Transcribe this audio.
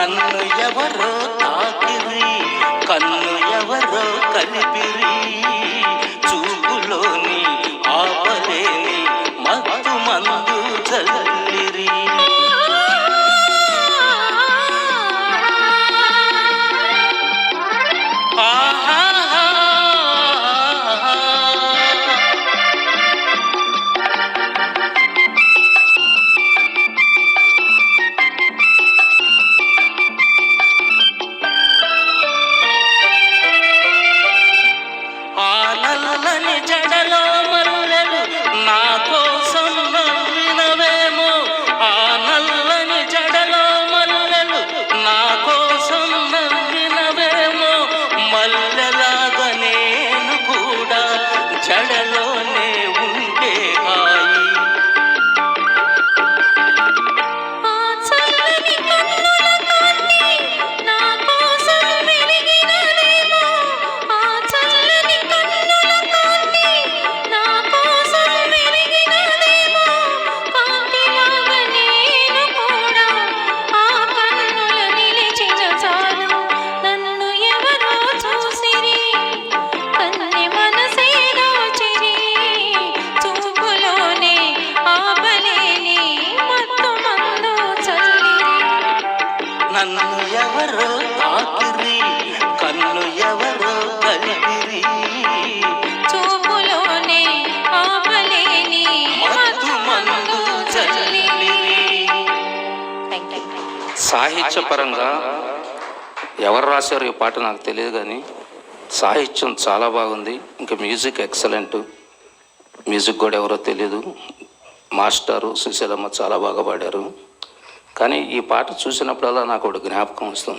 నన్ను ఎవరో తాకిరి కన్ను ఎవరో కలిపిరి నన్ను ఎవరో తాకిరి కన్ను ఎవరో కలిపిరి చూపులోనే ఆపలేని మత్తు మందు చల్లిరి సాహిత్యపరంగా ఎవరు రాశారు ఈ పాట నాకు తెలియదు కానీ సాహిత్యం చాలా బాగుంది. ఇంకా మ్యూజిక్ ఎక్సలెంట్. మ్యూజిక్ కూడా ఎవరో తెలియదు మాస్టారు సుశీలమ్మ చాలా బాగా పాడారు. కానీ ఈ పాట చూసినప్పుడల్లా నాకు ఒకటి జ్ఞాపకం వస్తుంది.